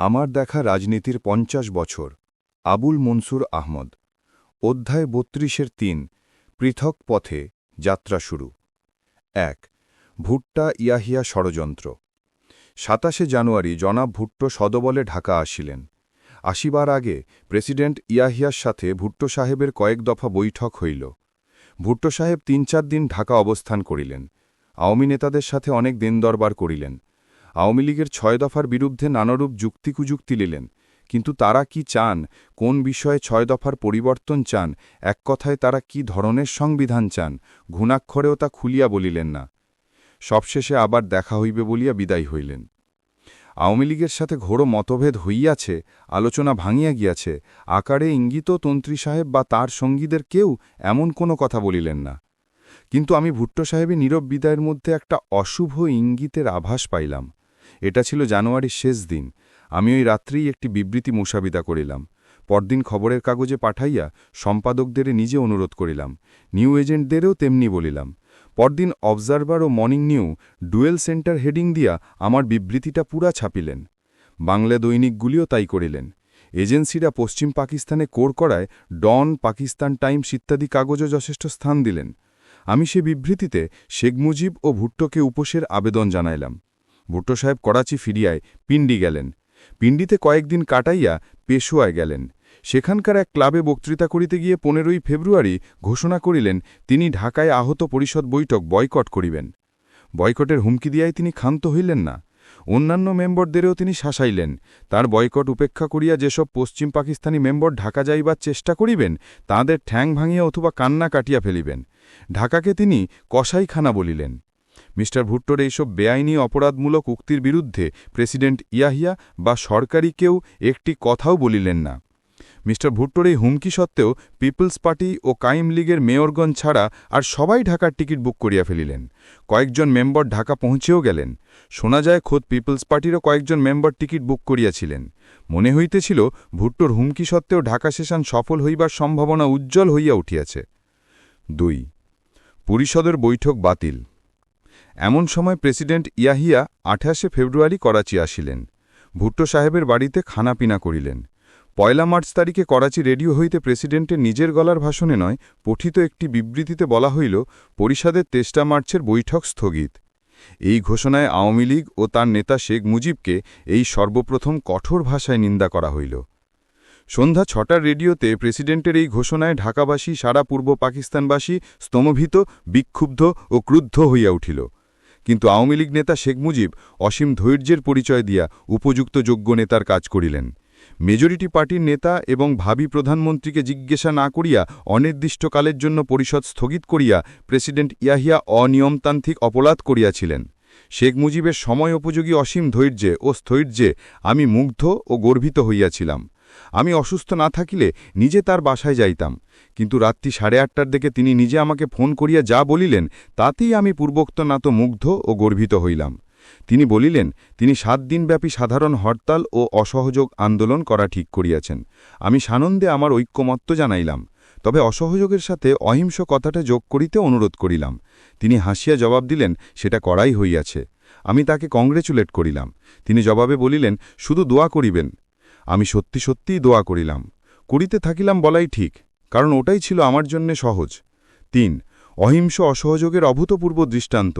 আমার দেখা রাজনীতির পঞ্চাশ বছর। আবুল মনসুর আহমদ। অধ্যায় বত্রিশের তিন, পৃথক পথে যাত্রা শুরু। এক, ভুট্টা ইয়াহিয়া ষড়যন্ত্র। সাতাশে জানুয়ারি জনাব ভুট্টো সদবলে ঢাকা আসিলেন। আসিবার আগে প্রেসিডেন্ট ইয়াহিয়ার সাথে ভুট্টো সাহেবের কয়েক দফা বৈঠক হইল। ভুট্টো সাহেব তিন চার দিন ঢাকা অবস্থান করিলেন। আওয়ামী নেতাদের সাথে অনেক দিন দরবার করিলেন। আওয়ামী লীগের ছয় দফার বিরুদ্ধে নানারূপ যুক্তিকুযুক্তি নিলেন। কিন্তু তারা কি চান? কোন বিষয়ে ছয় দফার পরিবর্তন চান? এক কথায় তারা কি ধরনের সংবিধান চান? ঘুণাক্ষরেও তা খুলিয়া বলিলেন না। সবশেষে আবার দেখা হইবে বলিয়া বিদায় হইলেন। আওয়ামী লীগের সাথে ঘোড়ো মতভেদ হইয়াছে, আলোচনা ভাঙিয়া গিয়াছে, আকারে ইঙ্গিত তন্ত্রী সাহেব বা তার সঙ্গীদের কেউ এমন কোনো কথা বলিলেন না। কিন্তু আমি ভুট্টো সাহেবের নীরব বিদায়ের মধ্যে একটা অশুভ ইঙ্গিতের আভাস পাইলাম। এটা ছিল জানুয়ারির শেষ দিন। আমি ওই রাত্রেই একটি বিবৃতি মুসাবিদা করিলাম। পরদিন খবরের কাগজে পাঠাইয়া সম্পাদকদের নিজে অনুরোধ করিলাম। নিউ এজেন্টদেরও তেমনি বলিলাম। পরদিন অবজারভার ও Morning New dual centre heading দিয়া আমার বিবৃতিটা পুরা ছাপিলেন। বাংলা দৈনিকগুলিও তাই করিলেন। এজেন্সিরা পশ্চিম পাকিস্তানে কোর করায় ডন, পাকিস্তান টাইমস ইত্যাদি কাগজও যথেষ্ট স্থান দিলেন। আমি সে বিবৃতিতে শেখ মুজিব ও ভুট্টোকে উপসের আবেদন জানাইলাম। ভুট্টো সাহেব করাচি ফিরিয়ায় পিন্ডি গেলেন। পিন্ডিতে কয়েকদিন কাটাইয়া পেশোয়ায় গেলেন। সেখানকার এক ক্লাবে বক্তৃতা করিতে গিয়ে পনেরোই ফেব্রুয়ারি ঘোষণা করিলেন, তিনি ঢাকায় আহত পরিষদ বৈঠক বয়কট করিবেন। বয়কটের হুমকি দিয়াই তিনি ক্ষান্ত হইলেন না। অন্যান্য মেম্বরদেরও তিনি শাসাইলেন। তার বয়কট উপেক্ষা করিয়া যেসব পশ্চিম পাকিস্তানি মেম্বর ঢাকা যাইবার চেষ্টা করিবেন, তাঁদের ঠ্যাং ভাঙিয়া অথবা কান্না কাটিয়া ফেলিবেন। ঢাকাকে তিনি কসাইখানা বলিলেন। মিস্টার ভুট্টোর এইসব বেআইনি অপরাধমূলক উক্তির বিরুদ্ধে প্রেসিডেন্ট ইয়াহিয়া বা সরকারি কেউ একটি কথাও বলিলেন না। মিস্টার ভুট্টোর এই হুমকি সত্ত্বেও পিপলস পার্টি ও কাইম লীগের মেয়রগণ ছাড়া আর সবাই ঢাকার টিকিট বুক করিয়া ফেলিলেন। কয়েকজন মেম্বার ঢাকা পৌঁছেও গেলেন। শোনা যায়, খোদ পিপলস পার্টিরও কয়েকজন মেম্বার টিকিট বুক করিয়াছিলেন। মনে হইতেছিল, ভুট্টোর হুমকি সত্ত্বেও ঢাকা সেশন সফল হইবার সম্ভাবনা উজ্জ্বল হইয়া উঠিয়াছে। দুই। পরিষদের বৈঠক বাতিল। এমন সময় প্রেসিডেন্ট ইয়াহিয়া আঠাশে ফেব্রুয়ারি করাচি আসিলেন। ভুট্টো সাহেবের বাড়িতে খানাপিনা করিলেন। পয়লা মার্চ তারিখে করাচি রেডিও হইতে প্রেসিডেন্টের নিজের গলার ভাষণে নয়, পঠিত একটি বিবৃতিতে বলা হইল, পরিষদের তেষ্টা মার্চের বৈঠক স্থগিত। এই ঘোষণায় আওয়ামী লীগ ও তার নেতা শেখ মুজিবকে এই সর্বপ্রথম কঠোর ভাষায় নিন্দা করা হইল। সন্ধ্যা ছটার রেডিওতে প্রেসিডেন্টের এই ঘোষণায় ঢাকাবাসী, সারা পূর্ব পাকিস্তানবাসী স্তম্ভিত বিক্ষুব্ধ ও ক্রুদ্ধ হইয়া উঠিল। কিন্তু আওয়ামী লীগ নেতা শেখ মুজিব অসীম ধৈর্যের পরিচয় দিয়া উপযুক্ত যোগ্য নেতার কাজ করিলেন। মেজরিটি পার্টির নেতা এবং ভাবি প্রধানমন্ত্রীকে জিজ্ঞাসা না করিয়া অনির্দিষ্টকালের জন্য পরিষদ স্থগিত করিয়া প্রেসিডেন্ট ইয়াহিয়া অনিয়মতান্ত্রিক অপরাধ করিয়াছিলেন। শেখ মুজিবের সময় উপযোগী অসীম ধৈর্যে ও স্থৈর্যে আমি মুগ্ধ ও গর্বিত হইয়াছিলাম। আমি অসুস্থ না থাকিলে নিজে তার বাসায় যাইতাম, কিন্তু রাত্রি সাড়ে আটটার দিকে তিনি নিজে আমাকে ফোন করিয়া যা বলিলেন, তাতেই আমি পূর্বোক্ত নাত মুগ্ধ ও গর্বিত হইলাম। তিনি বলিলেন, তিনি সাত দিনব্যাপী সাধারণ হরতাল ও অসহযোগ আন্দোলন করা ঠিক করিয়াছেন। আমি সানন্দে আমার ঐক্যমত্য জানাইলাম, তবে অসহযোগের সাথে অহিংস কথাটা যোগ করিতে অনুরোধ করিলাম। তিনি হাসিয়া জবাব দিলেন, সেটা করাই হইয়াছে। আমি তাকে কংগ্রেচুলেট করিলাম। তিনি জবাবে বলিলেন, শুধু দোয়া করিবেন আমি সত্যি সত্যিই দোয়া করিলাম। করিতে থাকিলাম বলাই ঠিক, কারণ ওটাই ছিল আমার জন্যে সহজ। তিন, অহিংস অসহযোগের অভূতপূর্ব দৃষ্টান্ত।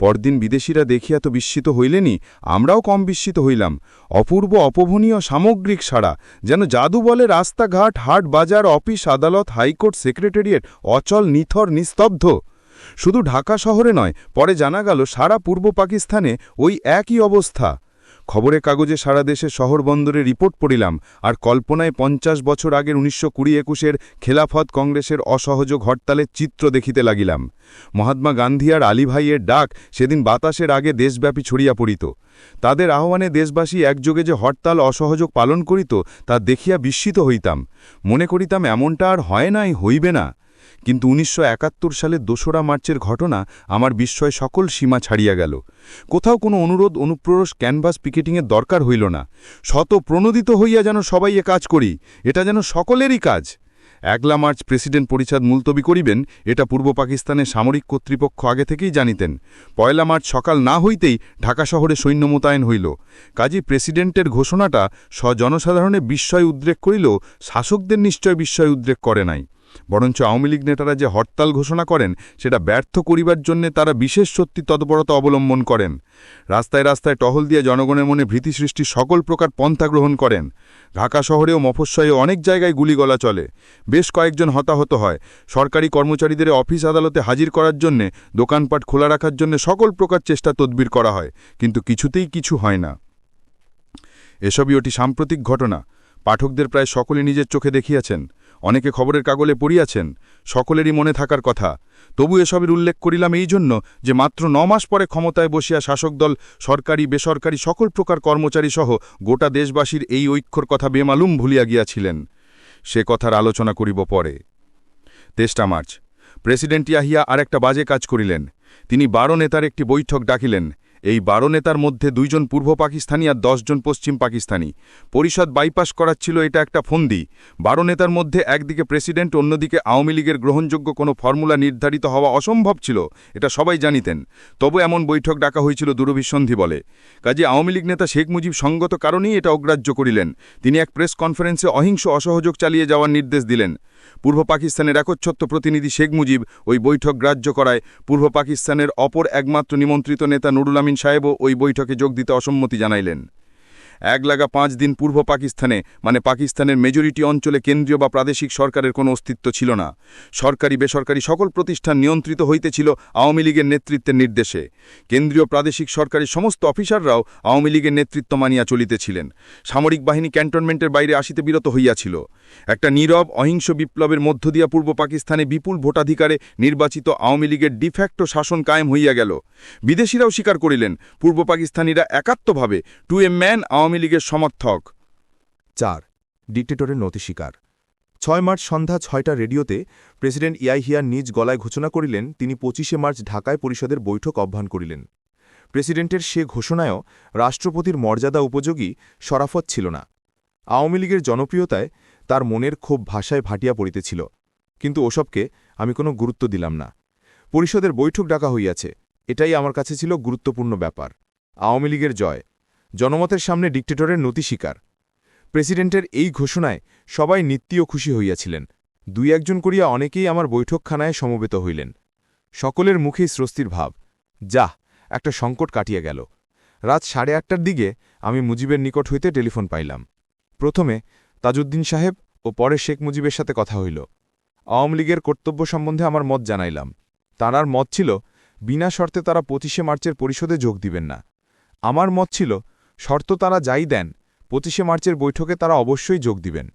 পরদিন বিদেশিরা দেখিয়া তো বিস্মিত হইলেনি আমরাও কম বিস্মিত হইলাম। অপূর্ব অপভনীয় সামগ্রিক সাড়া, যেন জাদু বলে রাস্তাঘাট, হাট বাজার, অফিস, আদালত, হাইকোর্ট, সেক্রেটারিয়েট, অচল, নিথর, নিস্তব্ধ। শুধু ঢাকা শহরে নয়, পরে জানা গেল সারা পূর্ব পাকিস্তানে ওই একই অবস্থা। খবরের কাগজে সারা দেশে শহর বন্দরে রিপোর্ট পড়িলাম, আর কল্পনায় পঞ্চাশ বছর আগের উনিশশো কুড়ি একুশের খেলাফত কংগ্রেসের অসহযোগ হরতালের চিত্র দেখিতে লাগিলাম। মহাত্মা গান্ধী আর আলী ভাইয়ের ডাক সেদিন বাতাসের আগে দেশব্যাপী ছড়িয়া পড়িত। তাদের আহ্বানে দেশবাসী একযোগে যে হরতাল অসহযোগ পালন করিত, তা দেখিয়া বিস্মিত হইতাম। মনে করিতাম, এমনটা আর হয় নাই, হইবে না। কিন্তু উনিশশো একাত্তর সালে দোসরা মার্চের ঘটনা আমার বিস্ময় সকল সীমা ছাড়িয়া গেল। কোথাও কোনো অনুরোধ অনুপ্ররোষ ক্যানভাস পিকেটিংয়ের দরকার হইল না। শত প্রণোদিত হইয়া যেন সবাই এ কাজ করি, এটা যেন সকলেরই কাজ। একলা মার্চ প্রেসিডেন্ট পরিষদ মুলতবি করিবেন, এটা পূর্ব পাকিস্তানের সামরিক কর্তৃপক্ষ আগে থেকেই জানিতেন। পয়লা মার্চ সকাল না হইতেই ঢাকা শহরে সৈন্য মোতায়েন হইল। কাজী প্রেসিডেন্টের ঘোষণাটা স্বজনসাধারণে বিস্ময় উদ্রেক করিলেও শাসকদের নিশ্চয় বিস্ময় উদ্রেক করে নাই। বরঞ্চ আওয়ামী লীগ নেতারা যে হরতাল ঘোষণা করেন, সেটা ব্যর্থ করিবার জন্যে তারা বিশেষ সত্যি তৎপরতা অবলম্বন করেন। রাস্তায় রাস্তায় টহল দিয়ে জনগণের মনে ভীতি সৃষ্টি সকল প্রকার পন্থা গ্রহণ করেন। ঢাকা শহরেও মফস্বয়ে অনেক জায়গায় গুলিগলা চলে। বেশ কয়েকজন হতাহত হয়। সরকারি কর্মচারীদের অফিস আদালতে হাজির করার জন্যে, দোকানপাট খোলা রাখার জন্য সকল প্রকার চেষ্টা তদবির করা হয়, কিন্তু কিছুতেই কিছু হয় না। এসবই ওটি সাম্প্রতিক ঘটনা। পাঠকদের প্রায় সকলে নিজের চোখে দেখিয়াছেন। অনেকে খবরের কাগলে পড়িয়াছেন, সকলেরই মনে থাকার কথা। তবু এসবের উল্লেখ করিলাম এই জন্য যে মাত্র ন মাস পরে ক্ষমতায় বসিয়া শাসক দল, সরকারি, বেসরকারি সকল প্রকার কর্মচারী সহ গোটা দেশবাসীর এই ঐক্যর কথা বেমালুম ভুলিয়া গিয়াছিলেন। সে কথার আলোচনা করিব পরে। তেষ্টা মার্চ। প্রেসিডেন্ট ইয়াহিয়া আরেকটা বাজে কাজ করিলেন। তিনি বারো নেতার একটি বৈঠক ডাকিলেন। এই বারো নেতার মধ্যে দুইজন পূর্ব পাকিস্তানি আর দশজন পশ্চিম পাকিস্তানি। পরিষদ বাইপাস করাচ্ছিল এটা একটা ফন্দি। বারো নেতার মধ্যে একদিকে প্রেসিডেন্ট, অন্যদিকে আওয়ামী লীগের গ্রহণযোগ্য কোনো ফর্মুলা নির্ধারিত হওয়া অসম্ভব ছিল, এটা সবাই জানিতেন। তবু এমন বৈঠক ডাকা হয়েছিল দুরভিসন্ধি বলে। কাজে আওয়ামী লীগ নেতা শেখ মুজিব সঙ্গত কারণেই এটা অগ্রাহ্য করিলেন। তিনি এক প্রেস কনফারেন্সে অহিংস অসহযোগ চালিয়ে যাওয়ার নির্দেশ দিলেন। পূর্ব পাকিস্তানের একচ্ছত্ব প্রতিনিধি শেখ মুজিব ওই বৈঠক গ্রাহ্য করায়। পূর্ব পাকিস্তানের অপর একমাত্র নিমন্ত্রিত নেতা নুরুল আমিন সাহেবও ওই বৈঠকে যোগ দিতে অসম্মতি জানাইলেন। এক লাগা পাঁচ দিন পূর্ব পাকিস্তানে মানে পাকিস্তানের মেজরিটি অঞ্চলে কেন্দ্রীয় বা প্রাদেশিক সরকারের কোনো অস্তিত্ব ছিল না। সরকারি, বেসরকারি সকল প্রতিষ্ঠান নিয়ন্ত্রিত হইতেছিল আওয়ামী লীগের নেতৃত্বের নির্দেশে। কেন্দ্রীয় প্রাদেশিক সরকারি সমস্ত অফিসাররাও আওয়ামী লীগের নেতৃত্ব মানিয়া চলিতেছিলেন। সামরিক বাহিনী ক্যান্টনমেন্টের বাইরে আসিতে বিরত হইয়াছিল। একটা নীরব, অহিংস বিপ্লবের মধ্য দিয়া পূর্ব পাকিস্তানে বিপুল ভোটাধিকারে নির্বাচিত আওয়ামী লীগের ডিফ্যাক্টো শাসন কায়েম হইয়া গেল। বিদেশিরাও স্বীকার করিলেন, পূর্ব পাকিস্তানিরা একাত্মভাবে টু এ ম্যান আওয়ামী লীগের সমর্থক। চার ডিক্টেটরের নতি স্বীকার। ছয় মার্চ সন্ধ্যা ছয়টা রেডিওতে প্রেসিডেন্ট ইয়াহিয়া নিজ গলায় ঘোষণা করিলেন, তিনি পঁচিশে মার্চ ঢাকায় পরিষদের বৈঠক অভ্যান করিলেন। প্রেসিডেন্টের সে ঘোষণায়ও রাষ্ট্রপতির মর্যাদা উপযোগী সরাফত ছিল না। আওয়ামী লীগের জনপ্রিয়তায় তার মনের ক্ষোভ ভাষায় ভাটিয়া পড়িতেছিল, কিন্তু ওসবকে আমি কোনো গুরুত্ব দিলাম না। পরিষদের বৈঠক ডাকা হইয়াছে, এটাই আমার কাছে ছিল গুরুত্বপূর্ণ ব্যাপার। আওয়ামী লীগের জয়, জনমতের সামনে ডিক্টেটরের নতি স্বীকার। প্রেসিডেন্টের এই ঘোষণায় সবাই নিত্যীয় খুশি হইয়াছিলেন। দুই একজন করিয়া অনেকেই আমার বৈঠকখানায় সমবেত হইলেন। সকলের মুখেই স্বস্তির ভাব। যাহ, একটা সংকট কাটিয়া গেল। রাত সাড়ে আটটার দিকে আমি মুজিবের নিকট হইতে টেলিফোন পাইলাম। প্রথমে তাজউদ্দিন সাহেব ও পরে শেখ মুজিবের সাথে কথা হইল। আওয়ামী লীগের কর্তব্য সম্বন্ধে আমার মত জানাইলাম। তাঁর মত ছিল, বিনা শর্তে তারা পঁচিশে মার্চের পরিষদে যোগ দিবেন না। আমার মত ছিল, শর্ত তারা যাই দেন, পঁচিশে মার্চের বৈঠকে তারা অবশ্যই যোগ দিবেন।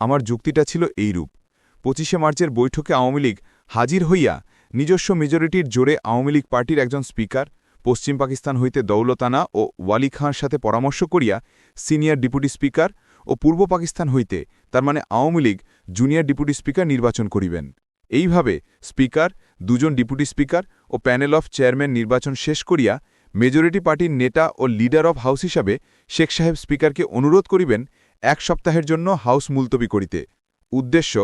আমার যুক্তিটা ছিল এইরূপ। পঁচিশে মার্চের বৈঠকে আওয়ামী লীগ হাজির হইয়া নিজস্ব মেজরিটির জোরে আওয়ামী লীগ পার্টির একজন স্পিকার, পশ্চিম পাকিস্তান হইতে দৌলতানা ও ওয়ালি খাঁর সাথে পরামর্শ করিয়া সিনিয়র ডেপুটি স্পিকার ও পূর্ব পাকিস্তান হইতে, তার মানে Awami League, junior deputy speaker নির্বাচন করিবেন। এইভাবে স্পিকার, দুজন ডেপুটি স্পিকার ও প্যানেল অফ চেয়ারম্যান নির্বাচন শেষ করিয়া মেজরিটি পার্টির নেতা ও লিডার অব হাউস হিসাবে শেখ সাহেব স্পিকারকে অনুরোধ করিবেন এক সপ্তাহের জন্য হাউস মুলতবি করিতে। উদ্দেশ্য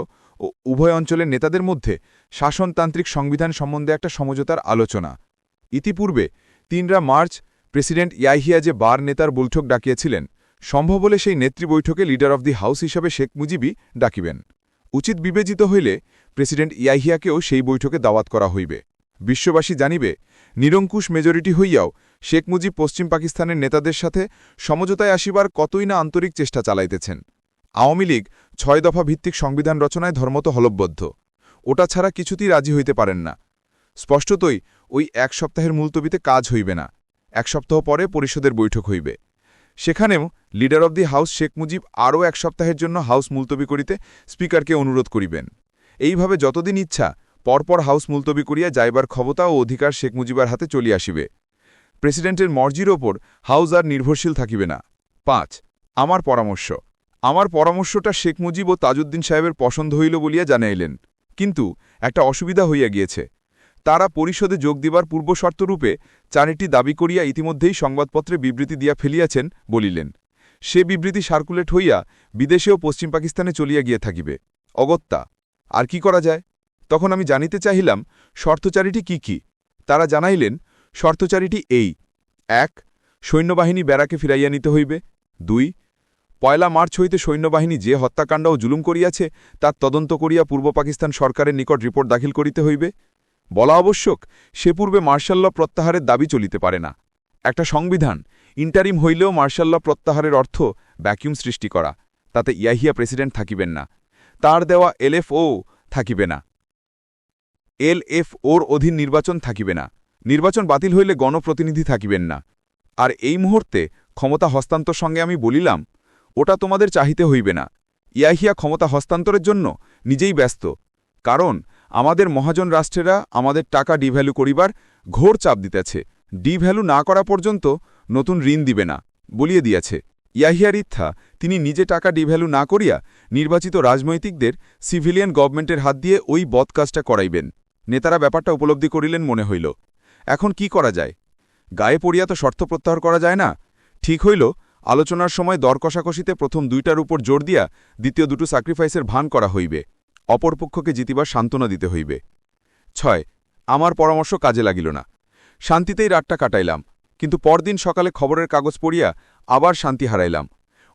ও উভয় অঞ্চলের নেতাদের মধ্যে শাসনতান্ত্রিক সংবিধান সম্বন্ধে একটা সমঝোতার আলোচনা। ইতিপূর্বে তিনরা মার্চ, প্রেসিডেন্ট ইয়াহিয়া যে বার নেতার বৈঠক ডাকিয়েছিলেন সম্ভব হলে সেই নেত্রী বৈঠকে লিডার অব দি হাউস হিসাবে শেখ মুজিবই ডাকিবেন। উচিত বিবেচিত হইলে প্রেসিডেন্ট ইয়াহিয়াকেও সেই বৈঠকে দাওয়াত করা হইবে। বিশ্ববাসী জানিবে, নিরঙ্কুশ মেজরিটি হইয়াও শেখ মুজিব পশ্চিম পাকিস্তানের নেতাদের সাথে সমঝোতায় আসিবার কতই না আন্তরিক চেষ্টা চালাইতেছেন। আওয়ামী লীগ ছয় দফা ভিত্তিক সংবিধান রচনায় ধর্মত হলবদ্ধ ওটা ছাড়া কিছুতেই রাজি হইতে পারেন না। স্পষ্টতই ওই এক সপ্তাহের মুলতবিতে কাজ হইবে না। এক সপ্তাহ পরে পরিষদের বৈঠক হইবে। সেখানেও leader of the house Sheikh Mujib আরও এক সপ্তাহের জন্য হাউস মুলতবি করিতে স্পিকারকে অনুরোধ করিবেন। এইভাবে যতদিন ইচ্ছা, পরপর হাউস মুলতবি করিয়া যাইবার ক্ষমতা ও অধিকার শেখ মুজিবার হাতে চলিয়া আসিবে। প্রেসিডেন্টের মর্জির ওপর হাউস আর নির্ভরশীল থাকিবে না। পাঁচ, আমার পরামর্শ। আমার পরামর্শটা শেখ মুজিব ও তাজউদ্দিন সাহেবের পছন্দ হইল বলিয়া জানাইলেন। কিন্তু একটা অসুবিধা হইয়া গিয়েছে। তারা পরিষদে যোগ দিবার পূর্বশর্তরূপে চারিটি দাবি করিয়া ইতিমধ্যেই সংবাদপত্রে বিবৃতি দিয়া ফেলিয়াছেন বলিলেন, সে বিবৃতি সার্কুলেট হইয়া বিদেশেও পশ্চিম পাকিস্তানে চলিয়া গিয়ে থাকিবে। অগত্যা, আর কি করা যায়? তখন আমি জানিতে চাহিলাম, শর্তচারীটি কি কি? তারা জানাইলেন, শর্তচারীটি এই, এক, সৈন্যবাহিনী ব্যারাকে ফিরাইয়া নিতে হইবে। দুই, পয়লা মার্চ হইতে সৈন্যবাহিনী যে হত্যাকাণ্ড ও জুলুম করিয়াছে, তার তদন্ত করিয়া পূর্ব পাকিস্তান সরকারের নিকট রিপোর্ট দাখিল করিতে হইবে। বলা আবশ্যক, সে পূর্বে মার্শাল্ল প্রত্যাহারের দাবি চলিতে পারে না। একটা সংবিধান, ইন্টারিম হইলেও মার্শাল্ল প্রত্যাহারের অর্থ ভ্যাকিউম সৃষ্টি করা, তাতে ইয়াহিয়া প্রেসিডেন্ট থাকিবেন না। তার দেওয়া এলএফও থাকিবে না। এলএফ ওর অধীন নির্বাচন থাকিবে না। নির্বাচন বাতিল হইলে গণপ্রতিনিধি থাকিবেন না। আর এই মুহূর্তে ক্ষমতা হস্তান্তর সঙ্গে আমি বলিলাম, ওটা তোমাদের চাহিতে হইবে না। ইয়াহিয়া ক্ষমতা হস্তান্তরের জন্য নিজেই ব্যস্ত। কারণ আমাদের মহাজন রাষ্ট্রেরা আমাদের টাকা ডিভ্যালু করিবার ঘোর চাপ দিতেছে। ডিভ্যালু না করা পর্যন্ত নতুন ঋণ দিবে না, বলিয়ে দিয়েছে। ইয়াহিয়ার ইচ্ছা তিনি নিজে টাকা ডিভ্যালু না করিয়া নির্বাচিত রাজনৈতিকদের সিভিলিয়ান গভর্নমেন্টের হাত দিয়ে ওই বদকাজটা করাইবেন। নেতারা ব্যাপারটা উপলব্ধি করিলেন মনে হইল। এখন কি করা যায়? গায়ে পড়িয়া তো শর্ত প্রত্যাহার করা যায় না। ঠিক হইল, আলোচনার সময় দর কষাকষিতে প্রথম দুইটার উপর জোর দিয়া দ্বিতীয় দুটো স্যাক্রিফাইসের ভান করা হইবে। অপরপক্ষকে জিতিবার সান্ত্বনা দিতে হইবে। ছয়, আমার পরামর্শ কাজে লাগিল না। শান্তিতেই রাতটা কাটাইলাম, কিন্তু পরদিন সকালে খবরের কাগজ পড়িয়া আবার শান্তি হারাইলাম।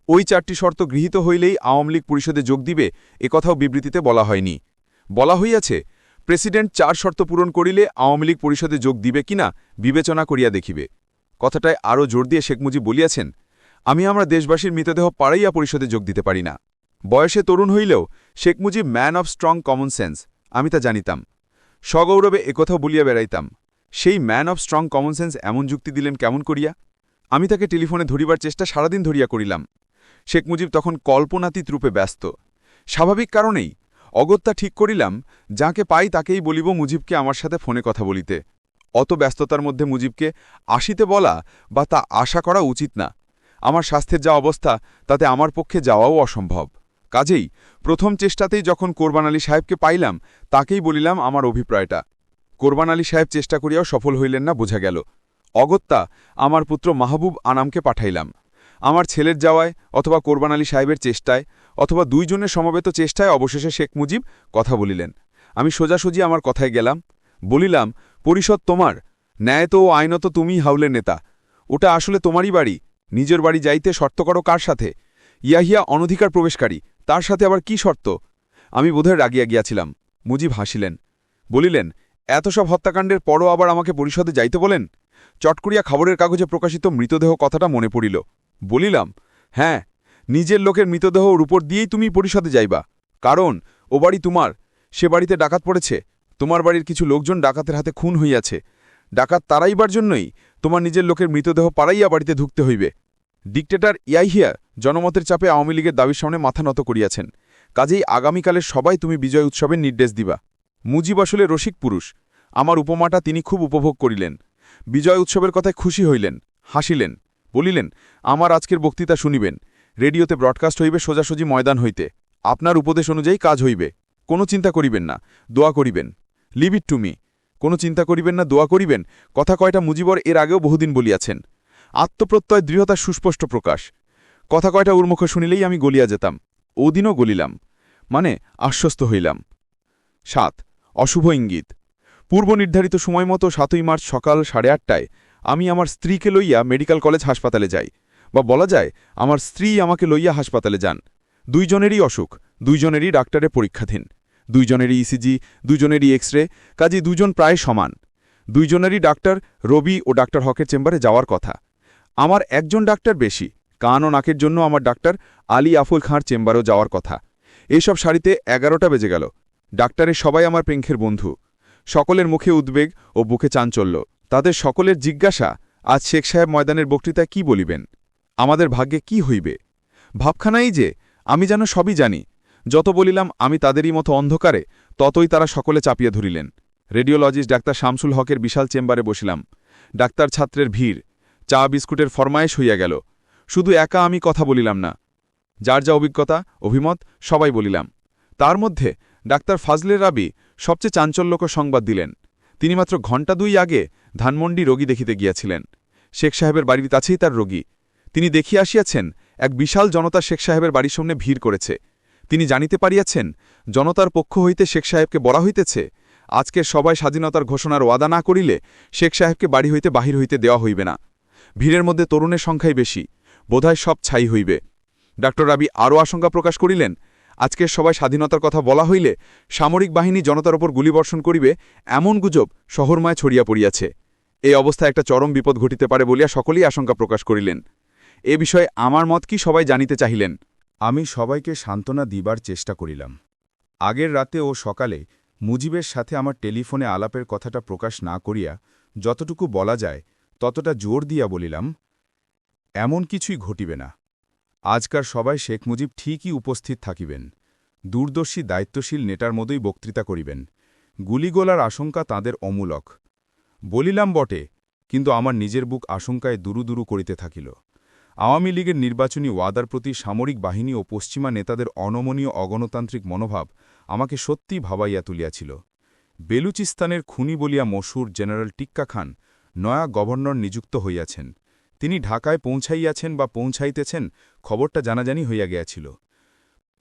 ওই চারটি শর্ত গৃহীত হইলেই আওয়ামী লীগ পরিষদে যোগ দিবে একথাও বিবৃতিতে বলা হয়নি। বলা হইয়াছে, প্রেসিডেন্ট চার শর্ত পূরণ করিলে আওয়ামী লীগ পরিষদে যোগ দিবে কিনা বিবেচনা করিয়া দেখিবে। কথাটায় আরও জোর দিয়ে শেখ মুজিব বলিয়াছেন, আমি আমরা দেশবাসীর মৃতদেহ পাড়াইয়া পরিষদে যোগ দিতে পারি না। বয়সে তরুণ হইলেও Sheikh Mujib man of strong common sense, আমি তা জানিতাম। সগৌরবে একথাও বলিয়া বেড়াইতাম, সেই man of strong common sense এমন যুক্তি দিলেন কেমন করিয়া? আমি তাকে টেলিফোনে ধরিবার চেষ্টা সারাদিন ধরিয়া করিলাম। শেখ মুজিব তখন কল্পনাতীত রূপে ব্যস্ত। স্বাভাবিক কারণেই অগত্যা ঠিক করিলাম, যাকে পাই তাকেই বলিব মুজিবকে আমার সাথে ফোনে কথা বলিতে। অত ব্যস্ততার মধ্যে মুজিবকে আসিতে বলা বা তা আশা করা উচিত না। আমার স্বাস্থ্যের যা অবস্থা, তাতে আমার পক্ষে যাওয়াও অসম্ভব। কাজেই প্রথম চেষ্টাতেই যখন কোরবান আলী সাহেবকে পাইলাম, তাকেই বলিলাম আমার অভিপ্রায়টা। কোরবান আলী সাহেব চেষ্টা করিয়াও সফল হইলেন না বোঝা গেল। অগত্যা আমার পুত্র মাহবুব আনামকে পাঠাইলাম। আমার ছেলের যাওয়ায় অথবা কোরবান আলী সাহেবের চেষ্টায় অথবা দুইজনের সমবেত চেষ্টায় অবশেষে শেখ মুজিব কথা বলিলেন। আমি সোজাসুজি আমার কথায় গেলাম, বলিলাম, পরিষদ তোমার, ন্যায় তো ও আইনত তুমিই হাউলের নেতা। ওটা আসলে তোমারই বাড়ি, নিজের বাড়ি যাইতে শর্ত করো কার সাথে? ইয়াহিয়া অনধিকার প্রবেশকারী তার সাথে আবার কি শর্ত? আমি বোধহয় রাগিয়া গিয়াছিলাম। মুজিব হাসিলেন। বলিলেন, এত সব হত্যাকাণ্ডের পরও আবার আমাকে পরিষদে যাইতে বলেন? চট করিয়া খবরের কাগজে প্রকাশিত মৃতদেহ কথাটা মনে পড়িল। বলিলাম হ্যাঁ নিজের লোকের মৃতদেহ উপর দিয়েই তুমি পরিষদে যাইবা। কারণ, ও বাড়ি তোমার। সে বাড়িতে ডাকাত পড়েছে। তোমার বাড়ির কিছু লোকজন ডাকাতের হাতে খুন হইয়াছে। ডাকাত তারাইবার জন্যই তোমার নিজের লোকের মৃতদেহ পাড়াইয়া বাড়িতে ঢুকতে হইবে। ডিকটেটার ইয়াইহিয়া জনমতের চাপে আওয়ামী লীগের দাবির সামনে মাথা নত করিয়াছেন। কাজেই আগামীকালের সবাই তুমি বিজয় উৎসবের নির্দেশ দিবা। মুজিব আসলে রসিক পুরুষ। আমার উপমাটা তিনি খুব উপভোগ করিলেন। বিজয় উৎসবের কথায় খুশি হইলেন, হাসিলেন, বলিলেন, আমার আজকের বক্তৃতা শুনিবেন। রেডিওতে ব্রডকাস্ট হইবে সোজাসুজি ময়দান হইতে। আপনার উপদেশ অনুযায়ী কাজ হইবে। কোনো চিন্তা করিবেন না, দোয়া করিবেন। Leave it to me. কোনো চিন্তা করিবেন না, দোয়া করিবেন। কথা কয়টা মুজিবর এর আগেও বহুদিন বলিয়াছেন। আত্মপ্রত্যয় দৃঢ়তার সুস্পষ্ট প্রকাশ। কথা কয়টা উর্মুখ শুনিলেই আমি গলিয়া যেতাম। ওদিনও গলিলাম। মানে আশ্বস্ত হইলাম। সাত, অশুভ ইঙ্গিত। পূর্ব নির্ধারিত সময় মতো সাতই মার্চ সকাল সাড়ে আটটায় আমি আমার স্ত্রীকে লইয়া মেডিকেল কলেজ হাসপাতালে যাই বা বলা যায় আমার স্ত্রী আমাকে লইয়া হাসপাতালে যান। দুইজনেরই অসুখ, দুইজনেরই ডাক্তারে পরীক্ষাধীন, দুইজনেরই ইসিজি দুইজনেরই এক্স রে কাজে দুজন প্রায় সমান। দুইজনেরই ডাক্তার রবি ও ডাক্তার হকের চেম্বারে যাওয়ার কথা। আমার একজন ডাক্তার বেশি, কান ও নাকের জন্য আমার ডাক্তার আলী আফুল খাঁর চেম্বারও যাওয়ার কথা। এসব শাড়িতে এগারোটা বেজে গেল। ডাক্তারের সবাই আমার প্রেঙ্খের বন্ধু। সকলের মুখে উদ্বেগ ও বুকে চাঞ্চল্য। তাদের সকলের জিজ্ঞাসা, আজ শেখ সাহেব ময়দানের বক্তৃতায় কি বলিবেন? আমাদের ভাগ্যে কি হইবে? ভাবখানাই যে, আমি যেন সবই জানি। যত বলিলাম আমি তাদেরই মতো অন্ধকারে, ততই তারা সকলে চাপিয়ে ধরিলেন। রেডিওলজিস্ট ডাক্তার শামসুল হকের বিশাল চেম্বারে বসিলাম। ডাক্তার ছাত্রের ভিড় চা বিস্কুটের ফরমায়েশ হইয়া গেল। শুধু একা আমি কথা বলিলাম না। যার যা অভিজ্ঞতা, অভিমত, সবাই বলিলাম। তার মধ্যে ডাক্তার ফাজলের রাবি সবচেয়ে চাঞ্চল্যকর সংবাদ দিলেন। তিনি মাত্র ঘণ্টা দুই আগে ধানমন্ডি রোগী দেখিতে গিয়াছিলেন। শেখ সাহেবের বাড়ির কাছেই তার রোগী। তিনি দেখিয়া আসিয়াছেন, এক বিশাল জনতা শেখ সাহেবের বাড়ির সামনে ভিড় করেছে। তিনি জানিতে পারিয়াছেন, জনতার পক্ষ হইতে শেখ সাহেবকে বলা হইতেছে আজকের সবাই স্বাধীনতার ঘোষণার ওয়াদা না করিলে শেখ সাহেবকে বাড়ি হইতে বাহির হইতে দেওয়া হইবে না। ভিড়ের মধ্যে তরুণের সংখ্যাই বেশি, বোধহয় সব ছাই হইবে। ডাক্তার রাবি আরও আশঙ্কা প্রকাশ করিলেন আজকের সবাই স্বাধীনতার কথা বলা হইলে সামরিক বাহিনী জনতার ওপর গুলিবর্ষণ করিবে এমন গুজব শহরময় ছড়িয়া পড়িয়াছে। এই অবস্থায় একটা চরম বিপদ ঘটিতে পারে বলিয়া সকলেই আশঙ্কা প্রকাশ করিলেন। এ বিষয়ে আমার মত কি সবাই জানিতে চাহিলেন? আমি সবাইকে সান্ত্বনা দিবার চেষ্টা করিলাম। আগের রাতে ও সকালে মুজিবের সাথে আমার টেলিফোনে আলাপের কথাটা প্রকাশ না করিয়া যতটুকু বলা যায় ততটা জোর দিয়া বলিলাম, এমন কিছুই ঘটিবে না। আজকার সবাই শেখ মুজিব ঠিকই উপস্থিত থাকিবেন। দূরদর্শী দায়িত্বশীল নেটার মতোই বক্তৃতা করিবেন। গুলিগোলার আশঙ্কা তাদের অমূলক। বলিলাম, বটে, কিন্তু আমার নিজের বুক আশঙ্কায় দুরু দুরু করিতে থাকিল। আওয়ামী লীগের নির্বাচনী ওয়াদার প্রতি সামরিক বাহিনী ও পশ্চিমা নেতাদের অনমনীয় অগণতান্ত্রিক মনোভাব আমাকে সত্যিই ভাবাইয়া তুলিয়াছিল। বেলুচিস্তানের খুনি বলিয়া মশুর জেনারেল টিক্কা খান নয়া গভর্নর নিযুক্ত হইয়াছেন। তিনি ঢাকায় পৌঁছাইয়াছেন বা পৌঁছাইতেছেন খবরটা জানাজানি হইয়া গিয়াছিল।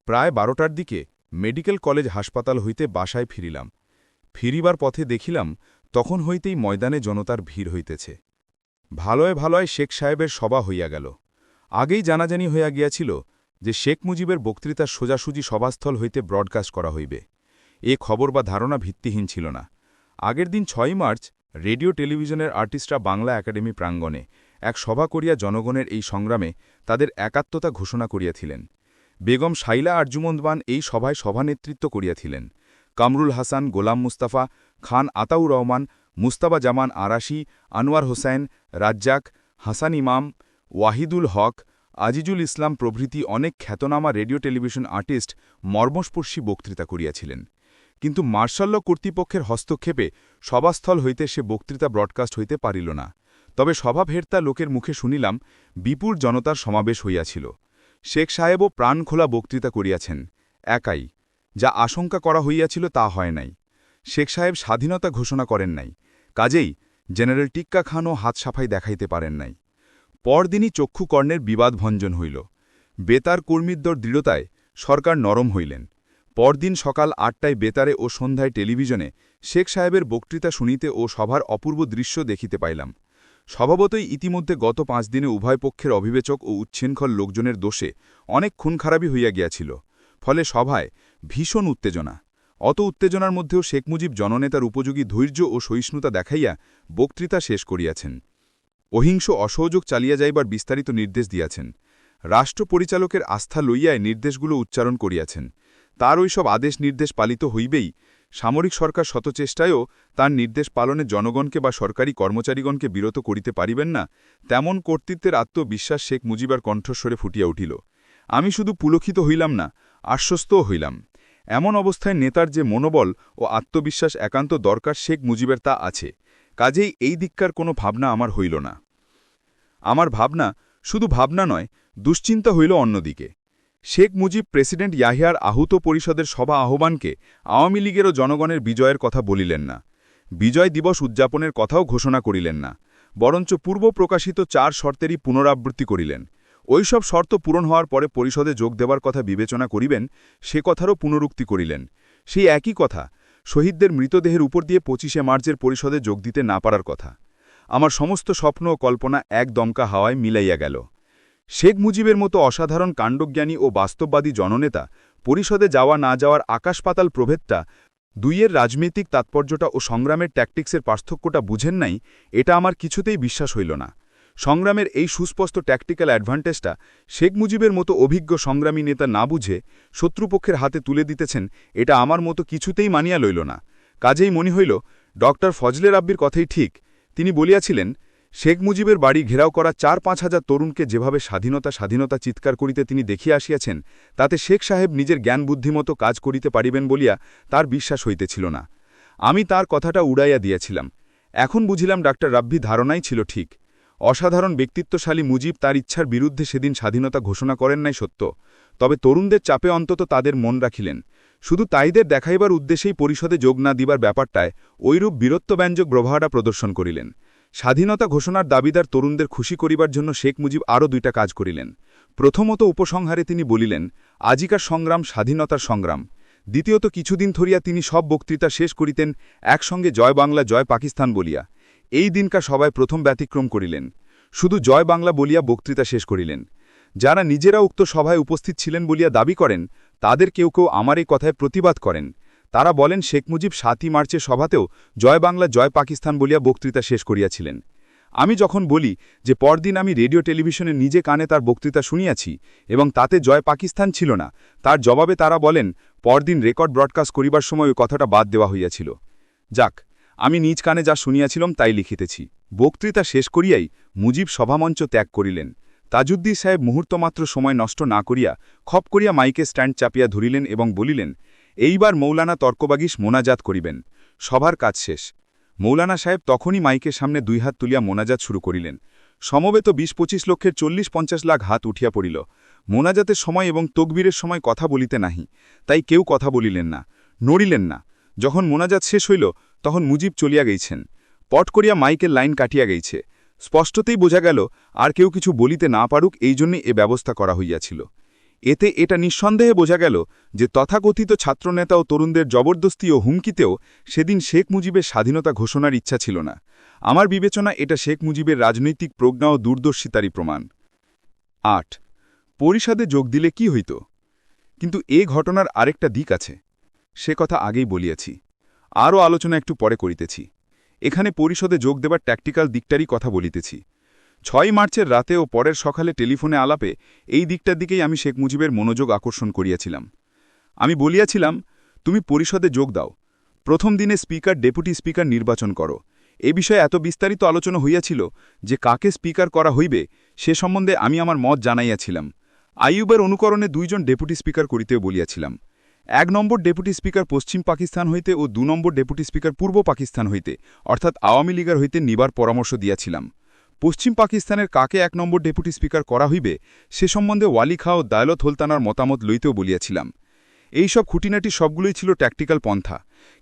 প্রায় বারোটার দিকে মেডিকেল কলেজ হাসপাতাল হইতে বাসায় ফিরিলাম। ফিরিবার পথে দেখিলাম তখন হইতেই ময়দানে জনতার ভিড় হইতেছে। ভালয় ভালয় শেখ সাহেবের সভা হইয়া গেল। আগেই জানাজানি হইয়া গিয়াছিল যে শেখ মুজিবের বক্তৃতার সোজাসুজি সভাস্থল হইতে ব্রডকাস্ট করা হইবে। এ খবর বা ধারণা ভিত্তিহীন ছিল না। আগের দিন ছয় মার্চ রেডিও টেলিভিশনের আর্টিস্টরা বাংলা একাডেমি প্রাঙ্গণে এক সভা করিয়া জনগণের এই সংগ্রামে তাদের একাত্মতা ঘোষণা করিয়াছিলেন। বেগম শাইলা আরজুমন্দবান এই সভায় সভানেতৃত্ব করিয়াছিলেন। কামরুল হাসান, গোলাম মুস্তাফা, খান আতাউর রহমান মুস্তাবা জামান আরাশি, আনোয়ার হোসেন, রাজ্জাক, হাসান ইমাম, ওয়াহিদুল হক, আজিজুল ইসলাম প্রভৃতি অনেক খ্যাতনামা রেডিও টেলিভিশন আর্টিস্ট মর্মস্পর্শী বক্তৃতা করিয়াছিলেন। কিন্তু মার্শাল্ল কর্তৃপক্ষের হস্তক্ষেপে সভাস্থল হইতে সে বক্তৃতা ব্রডকাস্ট হইতে পারিল না। তবে সভাভের্তা লোকের মুখে শুনিলাম বিপুল জনতার সমাবেশ হইয়াছিল। শেখ সাহেবও প্রাণখোলা বক্তৃতা করিয়াছেন। একাই। যা আশঙ্কা করা হইয়াছিল তা হয় নাই। শেখ সাহেব স্বাধীনতা ঘোষণা করেন নাই। কাজেই জেনারেল টিক্কা খানও হাত সাফাই দেখাইতে পারেন নাই। পরদিনই চক্ষুকর্ণের বিবাদ ভঞ্জন হইল। বেতার কর্মীদ্বর দৃঢ়তায় সরকার নরম হইলেন। পরদিন সকাল আটটায় বেতারে ও সন্ধ্যায় টেলিভিশনে শেখ সাহেবের বক্তৃতা শুনিতে ও সভার অপূর্ব দৃশ্য দেখিতে পাইলাম। স্বভাবতই ইতিমধ্যে গত পাঁচ দিনে উভয় পক্ষের অভিবেচক ও উচ্ছৃঙ্খল লোকজনের দোষে অনেক খুনখারাপি হইয়া গিয়াছিল, ফলে সভায় ভীষণ উত্তেজনা। অত উত্তেজনার মধ্যেও শেখ মুজিব জননেতার উপযোগী ধৈর্য ও সহিষ্ণুতা দেখাইয়া বক্তৃতা শেষ করিয়াছেন। অহিংস অসহযোগ চালিয়া যাইবার বিস্তারিত নির্দেশ দিয়াছেন। রাষ্ট্র পরিচালকের আস্থা লইয়ায় নির্দেশগুলো উচ্চারণ করিয়াছেন। তার ওইসব আদেশ নির্দেশ পালিত হইবেই। সামরিক সরকার শতচেষ্টায়ও তার নির্দেশ পালনে জনগণকে বা সরকারি কর্মচারীগণকে বিরত করিতে পারিবেন না, তেমন কর্তৃত্বের আত্মবিশ্বাস শেখ মুজিবার কণ্ঠস্বরে ফুটিয়া উঠিল। আমি শুধু পুলখিত হইলাম না, আশ্বস্তও হইলাম। এমন অবস্থায় নেতার যে মনোবল ও আত্মবিশ্বাস একান্ত দরকার শেখ মুজিবের তা আছে। কাজেই এই দিককার কোনো ভাবনা আমার হইল না। আমার ভাবনা শুধু ভাবনা নয়, দুশ্চিন্তা হইল অন্যদিকে। শেখ মুজিব প্রেসিডেন্ট ইয়াহিয়ার আহুত পরিষদের সভা আহ্বানকে আওয়ামী লীগেরও জনগণের বিজয়ের কথা বলিলেন না। বিজয় দিবস উদযাপনের কথাও ঘোষণা করিলেন না। বরঞ্চ পূর্ব প্রকাশিত চার শর্তেরই পুনরাবৃত্তি করিলেন। ওইসব শর্ত পূরণ হওয়ার পরে পরিষদে যোগ দেবার কথা বিবেচনা করিবেন, সে কথারও পুনরুক্তি করিলেন। সেই একই কথা, শহীদদের মৃতদেহের উপর দিয়ে পঁচিশে মার্চের পরিষদে যোগ দিতে না পারার কথা। আমার সমস্ত স্বপ্ন ও কল্পনা এক দমকা হাওয়ায় মিলাইয়া গেল। শেখ মুজিবের মতো অসাধারণ কাণ্ডজ্ঞানী ও বাস্তববাদী জননেতা পরিষদে যাওয়া না যাওয়ার আকাশপাতাল প্রভেদটা, দুইয়ের রাজনৈতিক তাৎপর্যটা ও সংগ্রামের ট্যাকটিক্সের পার্থক্যটা বুঝেন নাই, এটা আমার কিছুতেই বিশ্বাস হইল না। সংগ্রামের এই সুস্পষ্ট ট্যাকটিক্যাল অ্যাডভান্টেজটা শেখ মুজিবের মতো অভিজ্ঞ সংগ্রামী নেতা না বুঝে শত্রুপক্ষের হাতে তুলে দিতেছেন, এটা আমার মতো কিছুতেই মানিয়া লইল না। কাজেই মনে হইল, ডক্টর ফজলে রাব্বির কথাই ঠিক, তিনি বলিয়াছিলেন শেখ মুজিবের বাড়ি ঘেরাও করা চার পাঁচ হাজার তরুণকে যেভাবে স্বাধীনতা স্বাধীনতা চিৎকার করিতে তিনি দেখিয়া আসিয়াছেন, তাতে শেখ সাহেব নিজের জ্ঞান বুদ্ধিমতো কাজ করিতে পারিবেন বলিয়া তার বিশ্বাস হইতেছিল না। আমি তার কথাটা উড়াইয়া দিয়েছিলাম। এখন বুঝিলাম ডাক্তার রাব্বি ধারণাই ছিল ঠিক। অসাধারণ ব্যক্তিত্বশালী মুজিব তার ইচ্ছার বিরুদ্ধে সেদিন স্বাধীনতা ঘোষণা করেন নাই সত্য। তবে তরুণদের চাপে অন্তত তাদের মন রাখিলেন। শুধু তাইদের দেখাইবার উদ্দেশ্যেই পরিষদে যোগ না দিবার ব্যাপারটায় ঐরূপ বীরত্বব্যঞ্জক ব্রভাটা প্রদর্শন করিলেন। স্বাধীনতা ঘোষণার দাবিদার তরুণদের খুশি করিবার জন্য শেখ মুজিব আরও দুইটা কাজ করিলেন। প্রথমত উপসংহারে তিনি বলিলেন, আজিকার সংগ্রাম স্বাধীনতার সংগ্রাম। দ্বিতীয়ত কিছুদিন ধরিয়া তিনি সব বক্তৃতা শেষ করিতেন, একসঙ্গে জয় বাংলা, জয় পাকিস্তান বলিয়া। এই দিনকা সবাই প্রথম ব্যতিক্রম করিলেন। শুধু জয় বাংলা বলিয়া বক্তৃতা শেষ করিলেন। যারা নিজেরা উক্ত সভায় উপস্থিত ছিলেন বলিয়া দাবি করেন, তাদের কেউ কেউ আমার এই কথায় প্রতিবাদ করেন। তারা বলেন, শেখ মুজিব সাতই মার্চের সভাতেও জয় বাংলা, জয় পাকিস্তান বলিয়া বক্তৃতা শেষ করিয়াছিলেন। আমি যখন বলি যে পরদিন আমি রেডিও টেলিভিশনে নিজে কানে তার বক্তৃতা শুনিয়াছি এবং তাতে জয় পাকিস্তান ছিল না, তার জবাবে তারা বলেন, পরদিন রেকর্ড ব্রডকাস্ট করিবার সময় ওই কথাটা বাদ দেওয়া হইয়াছিল। যাক, আমি নিজ কানে যা শুনিয়াছিলাম তাই লিখিতেছি। বক্তৃতা শেষ করিয়াই মুজিব সভামঞ্চ ত্যাগ করিলেন। তাজুদ্দি সাহেব মুহূর্তমাত্র সময় নষ্ট না করিয়া খপ করিয়া মাইকে স্ট্যান্ড চাপিয়া ধরিলেন এবং বলিলেন এইবার মৌলানা তর্কবাগিস মোনাজাত করিবেন। সভার কাজ শেষ। মৌলানা সাহেব তখনই মাইকের সামনে দুই হাত তুলিয়া মোনাজাত শুরু করিলেন। সমবেত বিশ পঁচিশ লক্ষের চল্লিশ পঞ্চাশ লাখ হাত উঠিয়া পড়িল। মোনাজাতের সময় এবং তকবীরের সময় কথা বলিতে নাহি, তাই কেউ কথা বলিলেন না, নড়িলেন না। যখন মোনাজাত শেষ হইল, তখন মুজিব চলিয়া গেইছেন পট করিয়া মাইকের লাইন কাটিয়া গেইছে। স্পষ্টতেই বোঝা গেল, আর কেউ কিছু বলিতে না পারুক এই জন্যে এ ব্যবস্থা করা হইয়াছিল। এতে এটা নিঃসন্দেহে বোঝা গেল যে তথাকথিত ছাত্রনেতা ও তরুণদের জবরদস্তি ও হুমকিতেও সেদিন শেখ মুজিবের স্বাধীনতা ঘোষণার ইচ্ছা ছিল না। আমার বিবেচনা এটা শেখ মুজিবের রাজনৈতিক প্রজ্ঞা ও দূরদর্শিতারই প্রমাণ। আট, পরিষদে যোগ দিলে কি হইত? কিন্তু এ ঘটনার আরেকটা দিক আছে। সে কথা আগেই বলিয়াছি। আরও আলোচনা একটু পরে করিতেছি। এখানে পরিষদে যোগ দেবার ট্যাকটিক্যাল দিকটারই কথা বলিতেছি। ছয় মার্চের রাতে ও পরের সকালে টেলিফোনে আলাপে এই দিকটার দিকেই আমি শেখ মুজিবের মনোযোগ আকর্ষণ করিয়াছিলাম। আমি বলিয়াছিলাম, তুমি পরিষদে যোগ দাও। প্রথম দিনে স্পিকার, ডেপুটি স্পিকার নির্বাচন করো। এ বিষয়ে এত বিস্তারিত আলোচনা হইয়াছিল যে কাকে স্পিকার করা হইবে সে সম্বন্ধে আমি আমার মত জানাইয়াছিলাম। আইয়ুবের অনুকরণে দুইজন ডেপুটি স্পিকার করিতেও বলিয়াছিলাম। এক নম্বর ডেপুটি স্পিকার পশ্চিম পাকিস্তান হইতে ও দু নম্বর ডেপুটি স্পিকার পূর্ব পাকিস্তান হইতে, অর্থাৎ আওয়ামী লীগের হইতে নিবার পরামর্শ দিয়াছিলাম। পশ্চিম পাকিস্তানের কাকে এক নম্বর ডেপুটি স্পিকার করা হইবে, সে সম্বন্ধে ওয়ালি খা ও দায়লত হোলতানার মতামত লইতেও বলিয়াছিলাম। এই সব খুঁটিনাটি সবগুলোই ছিল ট্যাকটিক্যাল পন্থা,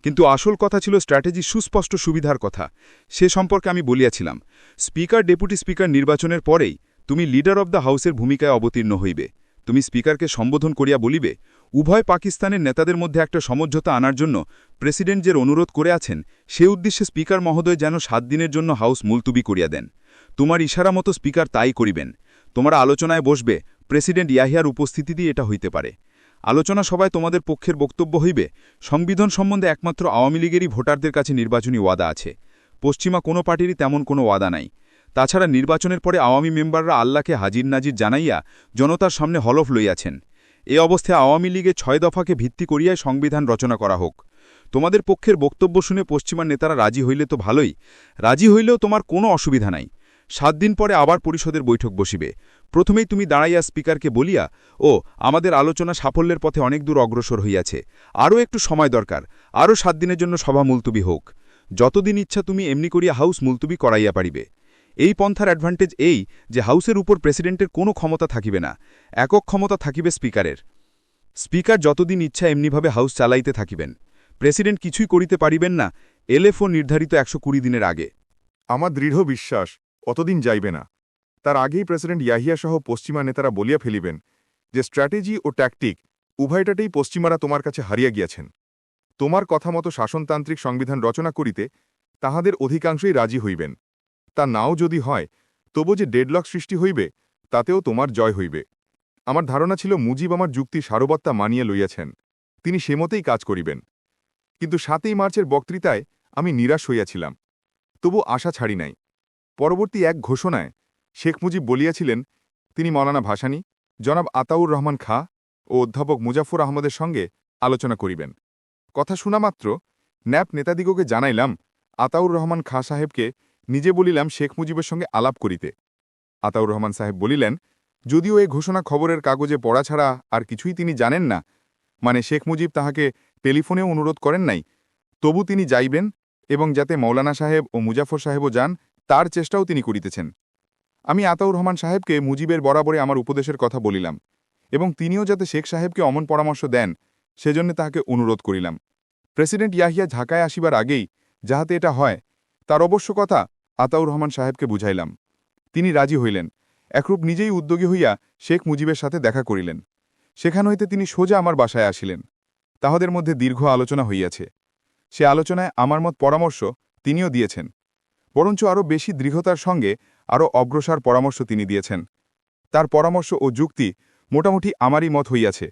কিন্তু আসল কথা ছিল স্ট্র্যাটেজি সুস্পষ্ট সুবিধার কথা। সে সম্পর্কে আমি বলিয়াছিলাম, স্পিকার, ডেপুটি স্পিকার নির্বাচনের পরেই তুমি লিডার অব দ্য হাউসের ভূমিকায় অবতীর্ণ হইবে। তুমি স্পিকারকে সম্বোধন করিয়া বলিবে, উভয় পাকিস্তানের নেতাদের মধ্যে একটা সমঝোতা আনার জন্য প্রেসিডেন্ট যে অনুরোধ করে আছেন, সে উদ্দেশ্যে স্পিকার মহোদয় যেন সাত দিনের জন্য হাউস মুলতুবি করিয়া দেন। তোমার ইশারা মতো স্পিকার তাই করিবেন। তোমরা আলোচনায় বসবে, প্রেসিডেন্ট ইয়াহিয়ার উপস্থিতিতেই এটা হইতে পারে। আলোচনা সবাই তোমাদের পক্ষের বক্তব্য হইবে, সংবিধান সম্বন্ধে একমাত্র আওয়ামী লীগেরই ভোটারদের কাছে নির্বাচনী ওয়াদা আছে। পশ্চিমা কোনো পার্টিরই তেমন কোনো ওয়াদা নাই। তাছাড়া নির্বাচনের পরে আওয়ামী মেম্বাররা আল্লাহকে হাজির নাজির জানাইয়া জনতার সামনে হলফ লইয়াছেন। এ অবস্থায় আওয়ামী লীগের ছয় দফাকে ভিত্তি করিয়াই সংবিধান রচনা করা হোক। তোমাদের পক্ষের বক্তব্য শুনে পশ্চিমা নেতারা রাজি হইলে তো ভালোই, রাজি হইলেও তোমার কোনো অসুবিধা নাই। সাত দিন পরে আবার পরিষদের বৈঠক বসিবে। প্রথমেই তুমি দাঁড়াইয়া স্পিকারকে বলিয়া, ও, আমাদের আলোচনা সাফল্যের পথে অনেক দূর অগ্রসর হইয়াছে। আরও একটু সময় দরকার। আরও সাত দিনের জন্য সভা মুলতুবি হোক। যতদিন ইচ্ছা তুমি এমনি করিয়া হাউস মুলতুবি করাইয়া পারিবে। এই পন্থার অ্যাডভান্টেজ এই যে হাউসের উপর প্রেসিডেন্টের কোনো ক্ষমতা থাকিবে না। একক ক্ষমতা থাকিবে স্পিকারের। স্পিকার যতদিন ইচ্ছা এমনিভাবে হাউস চালাইতে থাকিবেন। প্রেসিডেন্ট কিছুই করিতে পারিবেন না। এলএফও নির্ধারিত একশো কুড়ি দিনের আগে। আমার দৃঢ় বিশ্বাস অতদিন যাইবে না। তার আগেই প্রেসিডেন্ট ইয়াহিয়া সহ পশ্চিমা নেতারা বলিয়া ফেলিবেন যে স্ট্র্যাটেজি ও ট্যাকটিক উভয়টাতেই পশ্চিমারা তোমার কাছে হারিয়া গিয়াছেন। তোমার কথা মতো শাসনতান্ত্রিক সংবিধান রচনা করিতে তাহাদের অধিকাংশই রাজি হইবেন। তা নাও যদি হয়, তবু যে ডেডলক সৃষ্টি হইবে, তাতেও তোমার জয় হইবে। আমার ধারণা ছিল মুজিব আমার যুক্তি সারবত্তা মানিয়ে লইয়াছেন। তিনি সেমতেই কাজ করিবেন। কিন্তু সাতই মার্চের বক্তৃতায় আমি নিরাশ হইয়াছিলাম। তবু আশা ছাড়ি নাই। পরবর্তী এক ঘোষণায় শেখ মুজিব বলিয়াছিলেন, তিনি মৌলানা ভাসানী, জনাব আতাউর রহমান খা ও অধ্যাপক মুজাফর আহমদের সঙ্গে আলোচনা করিবেন। কথা শোনা মাত্র, ন্যাপ নেতাদিগকে জানাইলাম, আতাউর রহমান খা সাহেবকে নিজে বলিলাম শেখ মুজিবের সঙ্গে আলাপ করিতে। আতাউর রহমান সাহেব বলিলেন, যদিও এ ঘোষণা খবরের কাগজে পড়া ছাড়া আর কিছুই তিনি জানেন না মানে শেখ মুজিব তাহাকে টেলিফোনেও অনুরোধ করেন নাই, তবু তিনি যাইবেন এবং যাতে মৌলানা সাহেব ও মুজাফর সাহেবও যান তার চেষ্টাও তিনি করিতেছেন। আমি আতাউর রহমান সাহেবকে মুজিবের বরাবরে আমার উপদেশের কথা বলিলাম এবং তিনিও যাতে শেখ সাহেবকে অমন পরামর্শ দেন, সেজন্য তাহাকে অনুরোধ করিলাম। প্রেসিডেন্ট ইয়াহিয়া ঢাকায় আসিবার আগেই যাহাতে এটা হয়, তার অবশ্য কথা আতাউর রহমান সাহেবকে বুঝাইলাম। তিনি রাজি হইলেন, একরূপ নিজেই উদ্যোগী হইয়া শেখ মুজিবের সাথে দেখা করিলেন। সেখান হইতে তিনি সোজা আমার বাসায় আসিলেন। তাহাদের মধ্যে দীর্ঘ আলোচনা হইয়াছে। সে আলোচনায় আমার মত পরামর্শ তিনিও দিয়েছেন। বরঞ্চ আরও বেশি দৃঢ়তার সঙ্গে আরও অগ্রসর পরামর্শ তিনি দিয়েছেন। তার পরামর্শ ও যুক্তি মোটামুটি আমারই মত হইয়াছে।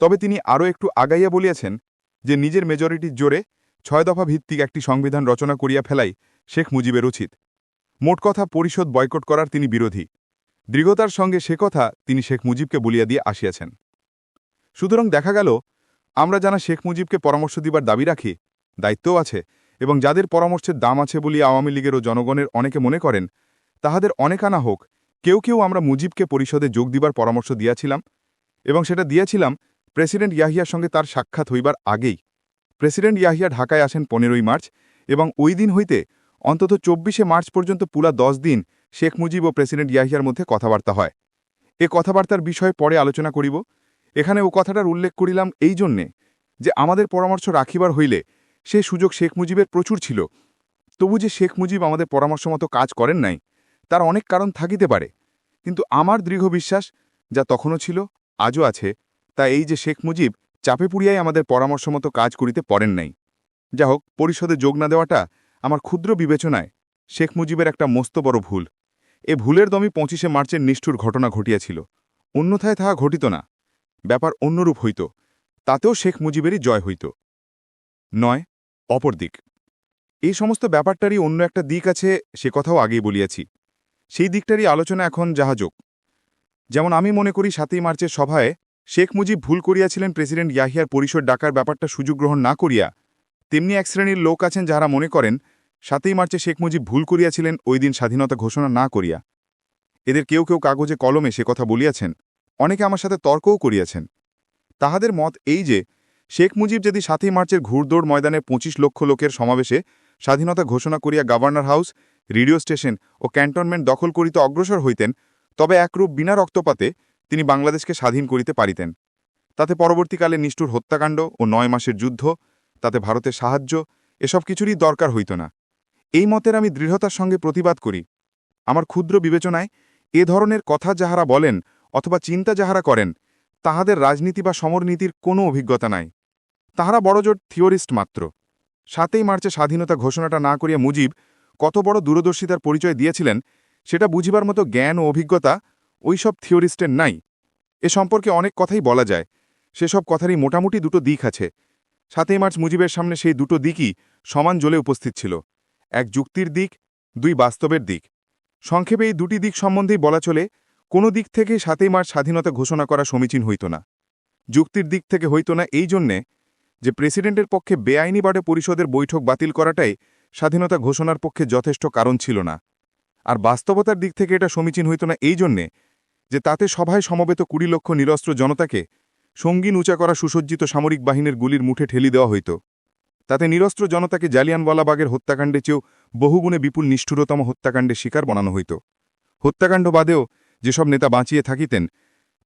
তবে তিনি আরও একটু আগাইয়া বলিয়াছেন যে, নিজের মেজরিটির জোরে ছয় দফা ভিত্তিক একটি সংবিধান রচনা করিয়া ফেলাই শেখ মুজিবের উচিত। মোট কথা পরিষদ বয়কট করার তিনি বিরোধী। দৃঢ়তার সঙ্গে সে কথা তিনি শেখ মুজিবকে বলিয়া দিয়ে আসিয়াছেন। সুতরাং দেখা গেল, আমরা জানা শেখ মুজিবকে পরামর্শ দিবার দাবি রাখি, দায়িত্বও আছে এবং যাদের পরামর্শের দাম আছে বলি আওয়ামী লীগের ও জনগণের অনেকে মনে করেন, তাহাদের অনেকানা হোক। কেউ কেউ আমরা মুজিবকে পরিষদে যোগ দিবার পরামর্শ দিয়াছিলাম এবং সেটা দিয়েছিলাম প্রেসিডেন্ট ইয়াহিয়ার সঙ্গে তার সাক্ষাৎ হইবার আগেই। প্রেসিডেন্ট ইয়াহিয়া ঢাকায় আসেন পনেরোই মার্চ এবং ওই দিন হইতে অন্তত চব্বিশে মার্চ পর্যন্ত পুরা দশ দিন শেখ মুজিব ও প্রেসিডেন্ট ইয়াহিয়ার মধ্যে কথাবার্তা হয়। এ কথাবার্তার বিষয়ে পরে আলোচনা করিব। এখানে ও কথাটার উল্লেখ করিলাম এই জন্যে যে আমাদের পরামর্শ রাখিবার হইলে সে সুযোগ শেখ মুজিবের প্রচুর ছিল। তবু যে শেখ মুজিব আমাদের পরামর্শ মতো কাজ করেন নাই, তার অনেক কারণ থাকিতে পারে। কিন্তু আমার দৃঢ় বিশ্বাস যা তখনও ছিল, আজও আছে, তা এই যে শেখ মুজিব চাপে পুড়িয়াই আমাদের পরামর্শ মতো কাজ করিতে পারেন নাই। যা হোক পরিষদে যোগ না দেওয়াটা আমার ক্ষুদ্র বিবেচনায় শেখ মুজিবের একটা মস্ত বড় ভুল। এ ভুলের দমই পঁচিশে মার্চের নিষ্ঠুর ঘটনা ঘটিয়াছিল। অন্যথায় তাহা ঘটিত না। ব্যাপার অন্যরূপ হইত। তাতেও শেখ মুজিবেরই জয় হইত। নয় অপর দিক। এই সমস্ত ব্যাপারটারই অন্য একটা দিক আছে, সে কথাও আগেই বলিয়াছি। সেই দিকটারই আলোচনা এখন যাহাযোগ যেমন আমি মনে করি, সাতই মার্চের সভায় শেখ মুজিব ভুল করিয়াছিলেন প্রেসিডেন্ট ইয়াহিয়ার পরিষদ ডাকার ব্যাপারটা সুযোগ গ্রহণ না করিয়া, তেমনি এক শ্রেণির লোক আছেন যারা মনে করেন, সাতই মার্চে শেখ মুজিব ভুল করিয়াছিলেন, ওই দিন স্বাধীনতা ঘোষণা না করিয়া। এদের কেউ কেউ কাগজে কলমে সে কথা বলিয়াছেন, অনেকে আমার সাথে তর্কও করিয়াছেন। তাহাদের মত এই যে শেখ মুজিব যদি সাতই মার্চের ঘুরদৌড় ময়দানে পঁচিশ লক্ষ লোকের সমাবেশে স্বাধীনতা ঘোষণা করিয়া গভর্নর হাউস, রেডিও স্টেশন ও ক্যান্টনমেন্ট দখল করিতে অগ্রসর হইতেন, তবে একরূপ বিনা রক্তপাতে তিনি বাংলাদেশকে স্বাধীন করিতে পারিতেন। তাতে পরবর্তীকালে নিষ্ঠুর হত্যাকাণ্ড ও নয় মাসের যুদ্ধ, তাতে ভারতের সাহায্য, এসব কিছুরই দরকার হইত না। এই মতের আমি দৃঢ়তার সঙ্গে প্রতিবাদ করি। আমার ক্ষুদ্র বিবেচনায় এ ধরনের কথা যাহারা বলেন অথবা চিন্তা যাহারা করেন, তাহাদের রাজনীতি বা সমরনীতির কোনো অভিজ্ঞতা নাই। তাহারা বড়জোর থিওরিস্ট মাত্র। সাতই মার্চে স্বাধীনতা ঘোষণাটা না করিয়া মুজিব কত বড় দূরদর্শিতার পরিচয় দিয়েছিলেন, সেটা বুঝিবার মতো জ্ঞান ও অভিজ্ঞতা ওইসব থিওরিস্টের নাই। এ সম্পর্কে অনেক কথাই বলা যায়, সেসব কথারই মোটামুটি দুটো দিক আছে। সাতই মার্চ মুজিবের সামনে সেই দুটো দিকই সমান জ্বলে উপস্থিত ছিল। এক যুক্তির দিক, দুই বাস্তবের দিক। সংক্ষেপে এই দুটি দিক সম্বন্ধেই বলা চলে, কোনো দিক থেকে সাতই মার্চ স্বাধীনতা ঘোষণা করা সমীচীন হইত না। যুক্তির দিক থেকে হইত না এই জন্যে যে প্রেসিডেন্টের পক্ষে বেআইনি বাটে পরিষদের বৈঠক বাতিল করাটাই স্বাধীনতা ঘোষণার পক্ষে যথেষ্ট কারণ ছিল না। আর বাস্তবতার দিক থেকে এটা সমীচীন হইত না এই জন্যে যে তাতে সভায় সমবেত কুড়ি লক্ষ নিরস্ত্র জনতাকে সঙ্গীন উঁচা করা সুসজ্জিত সামরিক বাহিনীর গুলির মুঠে ঠেলি দেওয়া হইত। তাতে নিরস্ত্র জনতাকে জালিয়ানওয়ালাবাগের হত্যাকাণ্ডে চেয়েও বহুগুণে বিপুল নিষ্ঠুরতম হত্যাকাণ্ডের শিকার বানানো হইত। হত্যাকাণ্ড বাদেও যেসব নেতা বাঁচিয়ে থাকিতেন,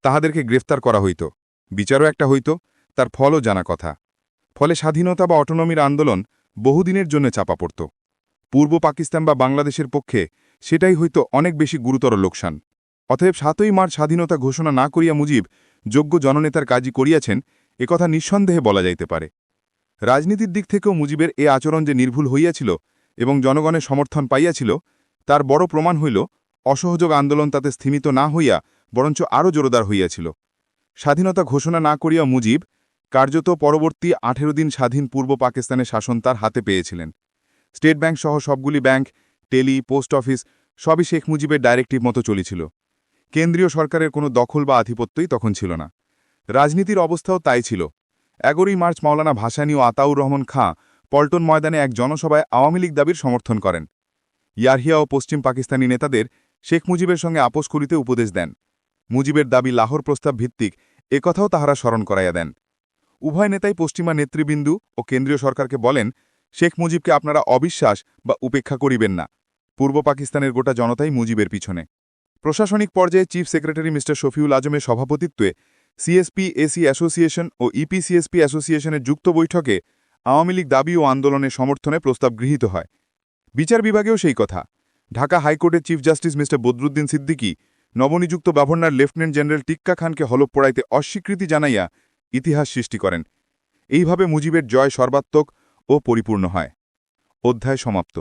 তাহাদেরকে গ্রেফতার করা হইত। বিচারও একটা হইত, তার ফলও জানা কথা। ফলে স্বাধীনতা বা অটোনমির আন্দোলন বহুদিনের জন্য চাপা পড়ত। পূর্ব পাকিস্তান বা বাংলাদেশের পক্ষে সেটাই হইত অনেক বেশি গুরুতর লোকসান। অতএব সাতই মার্চ স্বাধীনতা ঘোষণা না করিয়া মুজিব যোগ্য জননেতার কাজই করিয়াছেন একথা নিঃসন্দেহে বলা যাইতে পারে। রাজনীতির দিক থেকেও মুজিবের এ আচরণ যে নির্ভুল হইয়াছিল এবং জনগণের সমর্থন পাইয়াছিল, তার বড় প্রমাণ হইল, অসহযোগ আন্দোলন তাতে স্থিমিত না হইয়া বরঞ্চ আরও জোরদার হইয়াছিল। স্বাধীনতা ঘোষণা না করিয়া মুজিব কার্যত পরবর্তী আঠেরো দিন স্বাধীন পূর্ব পাকিস্তানের শাসন তার হাতে পেয়েছিলেন। স্টেট ব্যাংক সহ সবগুলি ব্যাংক, টেলি, পোস্ট অফিস সবই শেখ মুজিবের ডাইরেক্টিভ মতো চলেছিল। কেন্দ্রীয় সরকারের কোনো দখল বা আধিপত্যই তখন ছিল না। রাজনীতির অবস্থাও তাই ছিল। এগারোই মার্চ মাওলানা ভাসানী ও আতাউর রহমান খাঁ পল্টন ময়দানে এক জনসভায় আওয়ামী লীগ দাবির সমর্থন করেন। ইয়ারহিয়া ও পশ্চিম পাকিস্তানি নেতাদের শেখ মুজিবের সঙ্গে আপোষ করিতে উপদেশ দেন। মুজিবের দাবি লাহোর প্রস্তাব ভিত্তিক একথাও তাহারা স্মরণ করাইয়া দেন। উভয় নেতাই পশ্চিমা নেতৃবৃন্দু ও কেন্দ্রীয় সরকারকে বলেন, শেখ মুজিবকে আপনারা অবিশ্বাস বা উপেক্ষা করিবেন না। পূর্ব পাকিস্তানের গোটা জনতাই মুজিবের পিছনে। প্রশাসনিক পর্যায়ে চিফ সেক্রেটারি মিস্টার শফিউল আজমের সভাপতিত্বে সিএসপি, এসি অ্যাসোসিয়েশন ও ইপিসিএসপি অ্যাসোসিয়েশনের যুক্ত বৈঠকে আওয়ামী লীগ দাবি ও আন্দোলনের সমর্থনে প্রস্তাব গৃহীত হয়। বিচার বিভাগেও সেই কথা। ঢাকা হাইকোর্টের chief justice Mister Badruddin Siddiqui নবনিযুক্ত গভর্নর লেফটেন্যান্ট জেনারেল টিক্কা খানকে হলপ পড়াইতে অস্বীকৃতি জানাইয়া ইতিহাস সৃষ্টি করেন। এইভাবে মুজিবের জয় সর্বাত্মক ও পরিপূর্ণ হয়। অধ্যায় সমাপ্ত।